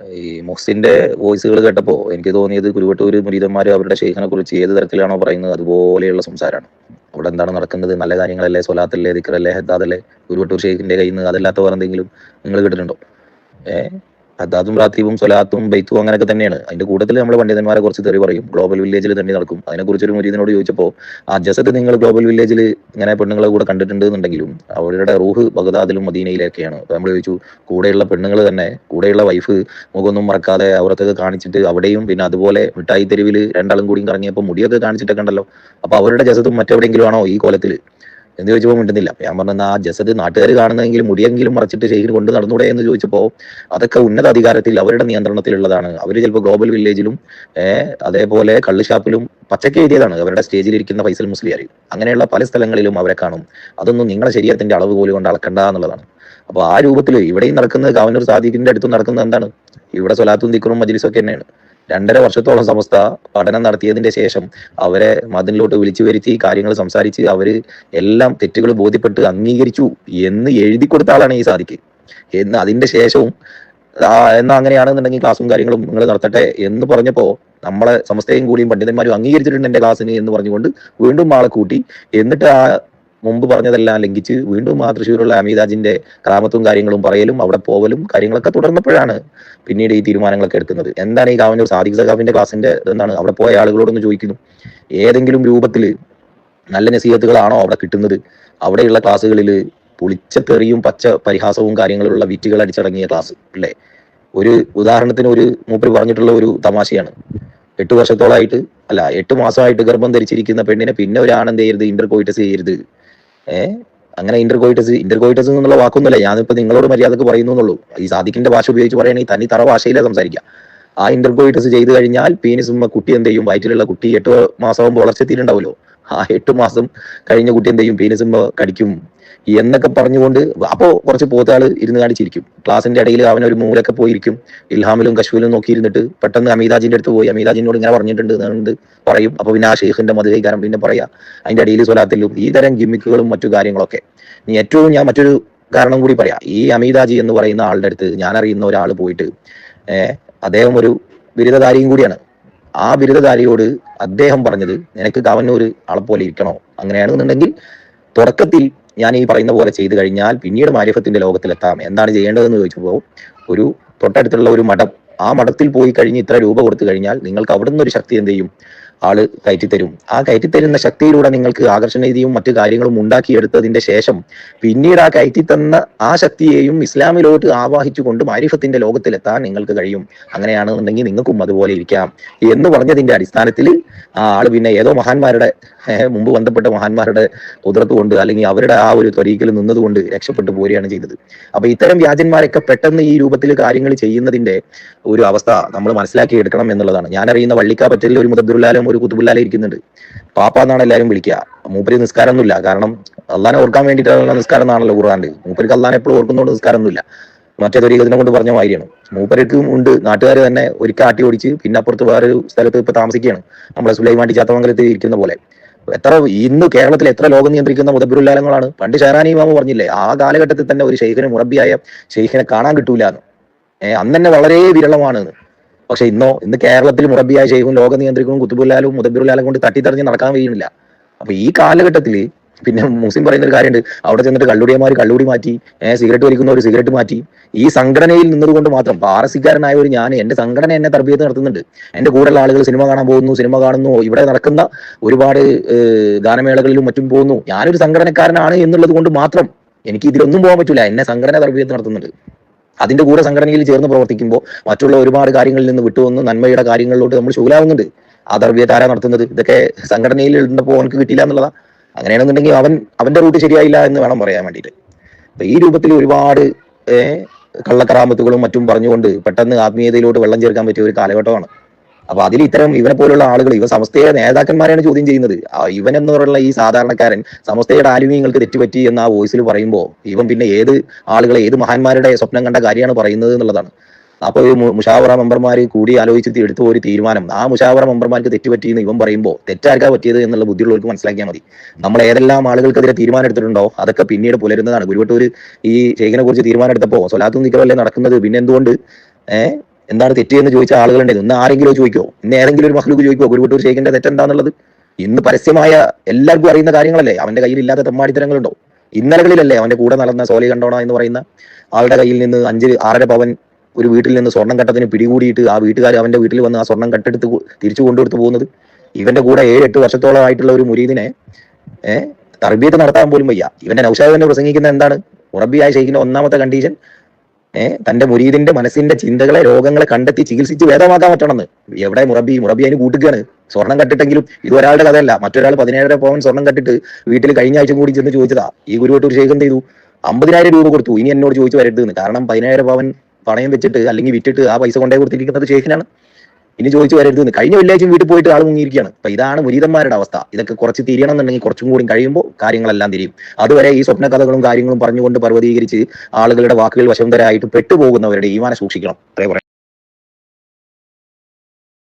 ഈ മുഹ്സിന്റെ വോയിസുകൾ കേട്ടപ്പോ എനിക്ക് തോന്നിയത് കുരുവട്ടൂർ മുരീതന്മാർ അവരുടെ ഷെയ്ഖിനെ കുറിച്ച് ഏത് തരത്തിലാണോ പറയുന്നത് അതുപോലെയുള്ള സംസാരമാണ് അവിടെ എന്താണ് നടക്കുന്നത്? നല്ല കാര്യങ്ങളല്ലേ? സൊലാത്തല്ലേ ദിക്കറല്ലേ ഹെദ്ദാദല്ലേ? കുരുവട്ടൂർ ഷെയ്ഖിന്റെ കയ്യിൽ നിന്ന് അതല്ലാത്ത എന്തെങ്കിലും നിങ്ങൾ കേട്ടിട്ടുണ്ടോ? ഏഹ് ഹദ്ദാദും റാത്തീബും സ്വലാത്തും ബൈത്തും അങ്ങനെയൊക്കെ തന്നെയാണ്. അതിന്റെ കൂട്ടത്തിൽ നമ്മൾ പണ്ഡിതന്മാരെ കുറച്ച് തെറി പറയും. ഗ്ലോബൽ വില്ലേജിൽ തന്നെ നടക്കും. അതിനെക്കുറിച്ച് ഒരു മുരീദിനോട് ചോദിച്ചപ്പോൾ ആ ജസത്ത് നിങ്ങൾ ഗ്ലോബൽ വില്ലേജിൽ ഇങ്ങനെ പെണ്ണുങ്ങളെ കൂടെ കണ്ടിട്ടുണ്ട് എന്നുണ്ടെങ്കിലും അവരുടെ റൂഹ് ബഗദാദിലും മദീനയിലൊക്കെയാണ്. നമ്മൾ ചോദിച്ചു കൂടെയുള്ള പെണ്ണുങ്ങൾ തന്നെ കൂടെയുള്ള വൈഫ് മുഖമൊന്നും മറക്കാതെ അവരത്തൊക്കെ കാണിച്ചിട്ട് അവിടെയും പിന്നെ അതുപോലെ മിഠായി തെരുവിൽ രണ്ടാളും കൂടിയും കറങ്ങിയപ്പോൾ മുടിയൊക്കെ കാണിച്ചിട്ടൊക്കെ ഉണ്ടല്ലോ. അപ്പൊ അവരുടെ ജസത്തും മറ്റെവിടെയെങ്കിലും ആണോ ഈ കോലത്തിൽ എന്ന് ചോദിച്ചപ്പോൾ മിണ്ടുന്നില്ല. ഞാൻ പറഞ്ഞ ആ ജസദ് നാട്ടുകാർ കാണുന്നെങ്കിലും മുടിയെങ്കിലും മറച്ചിട്ട് ഷെയ്ഖിന് കൊണ്ട് നടന്നൂടെ എന്ന് ചോദിച്ചപ്പോൾ അതൊക്കെ ഉന്നത അധികാരത്തിൽ അവരുടെ നിയന്ത്രണത്തിലുള്ളതാണ്. അവർ ചിലപ്പോൾ ഗ്ലോബൽ വില്ലേജിലും അതേപോലെ കള്ളുഷാപ്പിലും പച്ചക്ക് എഴുതിയതാണ്. അവരുടെ സ്റ്റേജിൽ ഇരിക്കുന്ന ഫൈസൽ മുസ്ലിയാർ അങ്ങനെയുള്ള പല സ്ഥലങ്ങളിലും അവരെ കാണും. അതൊന്നും നിങ്ങളെ ശരീരത്തിന്റെ അളവ് പോലും കൊണ്ട് അളക്കണ്ട എന്നുള്ളതാണ്. അപ്പൊ ആ രൂപത്തിൽ ഇവിടെയും നടക്കുന്നത് ഗവർണർ സാദിഖിന്റെ അടുത്തും നടക്കുന്നത് എന്താണ്? ഇവിടെ സ്വലാത്തും ദിക്കറും മജ്ലിസും ഒക്കെ തന്നെയാണ്. രണ്ടര വർഷത്തോളം സമസ്ത പഠനം നടത്തിയതിന്റെ ശേഷം അവരെ മതിനിലോട്ട് വിളിച്ചു വരുത്തി കാര്യങ്ങൾ സംസാരിച്ച് അവർ എല്ലാം തെറ്റുകൾ ബോധ്യപ്പെട്ട് അംഗീകരിച്ചു എന്ന് എഴുതി കൊടുത്ത ആളാണ് ഈ സാദിക്ക് എന്ന് അതിന്റെ ശേഷവും എന്നാ അങ്ങനെയാണെന്നുണ്ടെങ്കിൽ ക്ലാസ്സും കാര്യങ്ങളും നിങ്ങൾ നടത്തട്ടെ എന്ന് പറഞ്ഞപ്പോ നമ്മളെ സമസ്തയും കൂടിയും പണ്ഡിതന്മാരും അംഗീകരിച്ചിട്ടുണ്ട് എന്റെ ക്ലാസ്സിന് എന്ന് പറഞ്ഞുകൊണ്ട് വീണ്ടും ആളെ കൂട്ടി. എന്നിട്ട് ആ മുമ്പ് പറഞ്ഞതെല്ലാം ലംഘിച്ച് വീണ്ടും ആ തൃശ്ശൂരുള്ള അമിതാജിന്റെ ക്രാമത്തും കാര്യങ്ങളും പറയലും അവിടെ പോവലും കാര്യങ്ങളൊക്കെ തുടർന്നപ്പോഴാണ് പിന്നീട് ഈ തീരുമാനങ്ങളൊക്കെ എടുക്കുന്നത്. എന്താണ് ഈ കാവന്നൂർ സാദിഖ് സഖാഫിന്റെ ക്ലാസിന്റെ എന്താണ് അവിടെ പോയ ആളുകളോടൊന്ന് ചോദിക്കുന്നു. ഏതെങ്കിലും രൂപത്തിൽ നല്ല നസീഹത്തുകളാണോ അവിടെ കിട്ടുന്നത്? അവിടെയുള്ള ക്ലാസ്സുകളിൽ പുളിച്ച തെറിയും പച്ച പരിഹാസവും കാര്യങ്ങളുള്ള വിറ്റുകൾ അടിച്ചടങ്ങിയ ക്ലാസ് അല്ലേ? ഒരു ഉദാഹരണത്തിന് ഒരു മൂപ്പര് പറഞ്ഞിട്ടുള്ള ഒരു തമാശയാണ്. എട്ട് വർഷത്തോളമായിട്ട് അല്ല എട്ട് മാസമായിട്ട് ഗർഭം ധരിച്ചിരിക്കുന്ന പെണ്ണിനെ പിന്നെ ഒരു ആണെന്ത് ചെയ്യരുത് ഇന്റർ കോയിറ്റസ് ചെയ്യരുത് ഏഹ് അങ്ങനെ ഇന്റർഗോയിറ്റസ് ഇന്റർഗോയിറ്റസ് എന്നുള്ള വാക്കൊന്നുമില്ല. ഞാനിപ്പോ നിങ്ങളോട് മര്യാദയ്ക്ക് പറയുന്നു എന്നുള്ളൂ ഈ സാദിഖിന്റെ ഭാഷ ഉപയോഗിച്ച് പറയുകയാണെങ്കിൽ തനി തറ ഭാഷയിലെ സംസാരിക്കുക ആ ഇന്റർഗോയിറ്റസ് ചെയ്തു കഴിഞ്ഞാൽ പീനിസും കുട്ടി എന്ത് ചെയ്യും? വയറ്റിലുള്ള കുട്ടി എട്ട് മാസമാകുമ്പോൾ വളർച്ചെത്തിയിട്ടുണ്ടാവുമല്ലോ ആ എട്ട് മാസം കഴിഞ്ഞ കുട്ടി എന്ത് ചെയ്യും? പീനിസും കടിക്കും. എന്നൊക്കെ പറഞ്ഞുകൊണ്ട് അപ്പോ കുറച്ച് പോത്താൾ ഇരുന്ന് കാണിച്ചിരിക്കും ക്ലാസിന്റെ ഇടയിൽ അവൻ ഒരു മൂലൊക്കെ പോയിരിക്കും. ഇൽഹാമിലും കശ്മീരിലും നോക്കിയിരുന്നിട്ട് പെട്ടെന്ന് അമീതാജിന്റെ അടുത്ത് പോയി. അമീതാജിനോട് ഇങ്ങനെ പറഞ്ഞിട്ടുണ്ട് പറയും. അപ്പൊ പിന്നെ ആ ഷെയ്ഖിന്റെ മധുരൈകാരം പിന്നെ പറയാ. അതിന്റെ ഇടയിൽ സ്വലാത്തിലും ഈ തരം ഗിമ്മിക്കുകളും മറ്റു കാര്യങ്ങളൊക്കെ. ഇനി ഏറ്റവും ഞാൻ മറ്റൊരു കാരണം കൂടി പറയാം. ഈ അമീതാജി എന്ന് പറയുന്ന ആളുടെ അടുത്ത് ഞാൻ അറിയുന്ന ഒരാൾ പോയിട്ട് അദ്ദേഹം ഒരു ബിരുദധാരിയും കൂടിയാണ്. ആ ബിരുദധാരിയോട് അദ്ദേഹം പറഞ്ഞത് നിനക്ക് ഗവന്നൂര് ആളെ പോലെ ഇരിക്കണോ? അങ്ങനെയാണെന്നുണ്ടെങ്കിൽ തുടക്കത്തിൽ ഞാൻ ഈ പറയുന്ന പോലെ ചെയ്തു കഴിഞ്ഞാൽ പിന്നീട് മാരിഫത്തിന്റെ ലോകത്തിലെത്താം. എന്താണ് ചെയ്യേണ്ടതെന്ന് ചോദിച്ചപ്പോൾ ഒരു തൊട്ടടുത്തുള്ള ഒരു മഠം ആ മഠത്തിൽ പോയി കഴിഞ്ഞ് ഇത്ര രൂപ കൊടുത്തു കഴിഞ്ഞാൽ നിങ്ങൾക്ക് അവിടുന്ന് ഒരു ശക്തി എന്ത് ചെയ്യും? ആൾ കയറ്റിത്തരും. ആ കയറ്റിത്തരുന്ന ശക്തിയിലൂടെ നിങ്ങൾക്ക് ആകർഷണീതിയും മറ്റു കാര്യങ്ങളും ഉണ്ടാക്കിയെടുത്തതിന്റെ ശേഷം പിന്നീട് ആ കയറ്റിത്തന്ന ആ ശക്തിയെയും ഇസ്ലാമിലോട്ട് ആവാഹിച്ചുകൊണ്ട് മാരിഫത്തിന്റെ ലോകത്തിലെത്താൻ നിങ്ങൾക്ക് കഴിയും. അങ്ങനെയാണെന്നുണ്ടെങ്കിൽ നിങ്ങൾക്കും അതുപോലെ ഇരിക്കാം. എന്ന് പറഞ്ഞതിന്റെ അടിസ്ഥാനത്തിൽ ആ ആൾ പിന്നെ ഏതോ മഹാന്മാരുടെ മുമ്പ് ബന്ധപ്പെട്ട മഹാന്മാരുടെ കുതിർത്ത് കൊണ്ട് അല്ലെങ്കിൽ അവരുടെ ആ ഒരു ത്വരീക്കിൽ നിന്നതുകൊണ്ട് രക്ഷപ്പെട്ടു പോരുകയാണ് ചെയ്തത്. അപ്പൊ ഇത്തരം വ്യാജന്മാരൊക്കെ പെട്ടെന്ന് ഈ രൂപത്തിൽ കാര്യങ്ങൾ ചെയ്യുന്നതിന്റെ ഒരു അവസ്ഥ നമ്മൾ മനസ്സിലാക്കി എടുക്കണം എന്നുള്ളതാണ്. ഞാൻ അറിയുന്ന വള്ളിക്കാപ്പറ്റലിൽ ഒരു മുതബുല്ലാലും ഒരു കുത്തുബുല്ലാലും ഇരിക്കുന്നുണ്ട്. പാപ്പ എന്നാണ് എല്ലാവരും വിളിക്കുക. മൂപ്പര് നിസ്കാരമൊന്നുമില്ല. കാരണം അള്ളാനെ ഓർക്കാൻ വേണ്ടിയിട്ടുള്ള നിസ്കാരം എന്നാണല്ലോ ഖുർആാനിൽ മൂപ്പർക്ക് അള്ളാനെ എപ്പോഴും ഓർക്കുന്നതുകൊണ്ട് നിസ്കാരമൊന്നുമില്ല. മറ്റേ തൊരീകത്തിനെ കൊണ്ട് പറഞ്ഞ മാതിരിയാണ്. മൂപ്പരക്കും ഉണ്ട്. നാട്ടുകാർ തന്നെ ഒരിക്കൽ ആട്ടി ഓടിച്ച് പിന്നെ അപ്പുറത്ത് വേറൊരു സ്ഥലത്ത് ഇപ്പൊ താമസിക്കുകയാണ്. നമ്മുടെ സുലൈമാണ്ടി ചാത്തമംഗലത്ത് ഇരിക്കുന്ന പോലെ. എത്ര ഇന്ന് കേരളത്തിൽ എത്ര ലോകം നിയന്ത്രിക്കുന്ന മുതബിറുല്ലാലങ്ങളാണ്? പണ്ട് ഷെഹറാനി മാമ പറഞ്ഞില്ലേ ആ കാലഘട്ടത്തിൽ തന്നെ ഒരു ഷെയ്ഖിന് മുറബിയായ ഷെയ്ഖിനെ കാണാൻ കിട്ടൂല എന്ന് ഏഹ് അന്ന് തന്നെ വളരെ വിരളമാണ് പക്ഷെ ഇന്നോ ഇന്ന് കേരളത്തിൽ മുറബിയായ ഷെയ്ഖും ലോകം നിയന്ത്രിക്കും കുത്തുബുല്ലാലും മുതബിറുല്ലാലും കൊണ്ട് തട്ടിത്തെറിഞ്ഞ് നടക്കാൻ കഴിയുന്നില്ല. അപ്പൊ ഈ കാലഘട്ടത്തിൽ പിന്നെ മുസ്ലിം പറയുന്ന ഒരു കാര്യമുണ്ട്. അവിടെ ചെന്നിട്ട് കള്ളുടിയന്മാർ കള്ളുടി മാറ്റി സിഗരറ്റ് വലിക്കുന്നവർ സിഗരറ്റ് മാറ്റി. ഈ സംഘടനയിൽ നിന്നതുകൊണ്ട് മാത്രം പാറസിക്കാരനായ ഒരു ഞാൻ എന്റെ സംഘടന എന്നെ തർബീയത്ത് നടത്തുന്നുണ്ട്. എന്റെ കൂടെയുള്ള ആളുകൾ സിനിമ കാണാൻ പോകുന്നു സിനിമ കാണുന്നു. ഇവിടെ നടക്കുന്ന ഒരുപാട് ഗാനമേളകളിലും മറ്റും പോകുന്നു. ഞാനൊരു സംഘടനക്കാരനാണ് എന്നുള്ളത് കൊണ്ട് മാത്രം എനിക്ക് ഇതിലൊന്നും പോകാൻ പറ്റില്ല എന്നെ സംഘടന തർബീയത്ത് നടത്തുന്നുണ്ട്. അതിന്റെ കൂടെ സംഘടനയിൽ ചേർന്ന് പ്രവർത്തിക്കുമ്പോൾ മറ്റുള്ള ഒരുപാട് കാര്യങ്ങളിൽ നിന്ന് വിട്ടുവന്ന് നന്മയുടെ കാര്യങ്ങളിലോട്ട് നമ്മൾ ശൂലാവുന്നുണ്ട്. ആ തർബീയത്ത് ആരാ നടത്തുന്നത്? ഇതൊക്കെ സംഘടനയിൽ ഉണ്ടപ്പോൾ അവനക്ക് കിട്ടില്ല എന്നുള്ളതാ. അങ്ങനെയാണെന്നുണ്ടെങ്കിൽ അവൻ അവന്റെ റൂട്ട് ശരിയായില്ല എന്ന് വേണം പറയാൻ വേണ്ടിയിട്ട്. അപ്പൊ ഈ രൂപത്തിൽ ഒരുപാട് കള്ളക്കറാമത്തുകളും മറ്റും പറഞ്ഞുകൊണ്ട് പെട്ടെന്ന് ആത്മീയതയിലോട്ട് വെള്ളം ചേർക്കാൻ പറ്റിയ ഒരു കാലഘട്ടമാണ്. അപ്പൊ അതിൽ ഇത്തരം ഇവനെ പോലുള്ള ആളുകൾ ഇവ സമസ്തയുടെ നേതാക്കന്മാരെയാണ് ചോദ്യം ചെയ്യുന്നത്. ഇവൻ എന്ന് പറയുന്ന ഈ സാധാരണക്കാരൻ സമസ്തയുടെ ആലുമീങ്ങൾക്ക് തെറ്റുപറ്റി എന്ന് ആ വോയിസിൽ പറയുമ്പോൾ ഇവൻ പിന്നെ ഏത് ആളുകളെ ഏത് മഹാന്മാരുടെ സ്വപ്നം കണ്ട കാര്യമാണ് പറയുന്നത് എന്നുള്ളതാണ്. അപ്പൊ ഈ മുഷാവറ മെമ്പർമാർ കൂടി ആലോചിച്ചിട്ട് എടുത്ത ഒരു തീരുമാനം. ആ മുഷാവറ മെമ്പർമാർക്ക് തെറ്റുപറ്റി ഇവൻ പറയുമ്പോൾ തെറ്റാർക്കാ പറ്റിയത് എന്നുള്ള ബുദ്ധിയുള്ളവർക്ക് മനസ്സിലാക്കിയാൽ മതി. നമ്മൾ ഏതെല്ലാം ആളുകൾക്കെതിരെ തീരുമാനം എടുത്തിട്ടുണ്ടോ? അതൊക്കെ പിന്നീട് പുലരുന്നതാണ്. ഗുരുവട്ടൂര് ഈ ഷെയ്ഖിനെ കുറിച്ച് തീരുമാനം എടുത്തപ്പോ സ്വലാത്തും നിക്കറല്ലേ നടക്കുന്നത്? പിന്നെ എന്തുകൊണ്ട് ഏഹ് എന്താണ് തെറ്റിയെന്ന് ചോദിച്ച ആളുകളുണ്ടായിരുന്നു ഇന്ന് ആരെങ്കിലും ചോദിക്കോ? ഇന്ന് ഏതെങ്കിലും ഒരു മഹ്ലൂക്ക് ചോദിക്കോ ഗുരുവട്ടൂർ ഷെയ്ഖിന്റെ തെറ്റെന്താന്നുള്ളത്? ഇന്ന് പരസ്യമായ എല്ലാവർക്കും അറിയുന്ന കാര്യങ്ങളല്ലേ? അവന്റെ കയ്യിൽ ഇല്ലാത്ത തെമ്മാടിത്തരങ്ങളുണ്ടോ? ഇന്നലകളിലല്ലേ അവന്റെ കൂടെ നടന്ന സോലി കണ്ടോണ എന്ന് പറയുന്ന ആളുടെ കയ്യിൽ നിന്ന് അഞ്ച് ആറര പവൻ ഒരു വീട്ടിൽ നിന്ന് സ്വർണം കട്ടത്തിന് പിടികൂടിയിട്ട് ആ വീട്ടുകാർ അവന്റെ വീട്ടിൽ വന്ന് ആ സ്വർണം കട്ടെടുത്ത് തിരിച്ചു കൊണ്ടുകൊടുത്ത് പോകുന്നത് ഇവന്റെ കൂടെ ഏഴ് എട്ട് വർഷത്തോളമായിട്ടുള്ള ഒരു മുരീദിനെ ഏഹ് തർബീയത്ത് നടത്താൻ പോലും വയ്യ. ഇവന്റെ നൌഷാദ് തന്നെ പ്രസംഗിക്കുന്ന എന്താണ്? ഉറബിയായി ശൈഖിന്റെ ഒന്നാമത്തെ കണ്ടീഷൻ ഏഹ് തന്റെ മുരീദിന്റെ മനസ്സിന്റെ ചിന്തകളെ രോഗങ്ങളെ കണ്ടെത്തി ചികിത്സിച്ച് വേദമാക്കാൻ പറ്റണമെന്ന്. എവിടെ മുറബി മുറബി അതിന് കൂട്ടുകയാണ്. സ്വർണം കട്ടിട്ടെങ്കിലും ഇത് ഒരാളുടെ കഥയല്ല. മറ്റൊരാൾ പതിനേഴര പവൻ സ്വർണം കട്ടിട്ട് വീട്ടിൽ കഴിഞ്ഞ ആഴ്ച കൂടി ചെന്ന് ചോദിച്ചതാ ഈ ഗുരുവട്ടൂർ ഷെയ്ഖ് എന്ത് ചെയ്തു? അമ്പതിനായിരം രൂപ കൊടുത്തു. ഇനി എന്നോട് ചോദിച്ചു വരരുത് എന്ന്. കാരണം പതിനായിരം പവൻ പണയം വെച്ചിട്ട് അല്ലെങ്കിൽ വിറ്റിട്ട് ആ പൈസ കൊണ്ടേ കൊടുത്തിരിക്കുന്നത് ഷെയ്ഖിനാണ് ഇനി ചോദിച്ചു വരരുത് കഴിഞ്ഞ വെള്ളിയാഴ്ച വീട്ടിൽ പോയിട്ട് ആൾ മുങ്ങിയിരിക്കുകയാണ്. അപ്പൊ ഇതാണ് മുരീതന്മാരുടെ അവസ്ഥ. ഇതൊക്കെ കുറച്ച് തിരിയണം എന്നുണ്ടെങ്കിൽ കുറച്ചും കൂടി കഴിയുമ്പോൾ കാര്യങ്ങളെല്ലാം തിരിയും. അതുവരെ ഈ സ്വപ്ന കഥകളും കാര്യങ്ങളും പറഞ്ഞുകൊണ്ട് പർവതീകരിച്ച് ആളുകളുടെ വാക്കുകൾ വശംതരായിട്ട് പെട്ടുപോകുന്നവരുടെ ഈമാനെ സൂക്ഷിക്കണം. അത്രേ പറയാം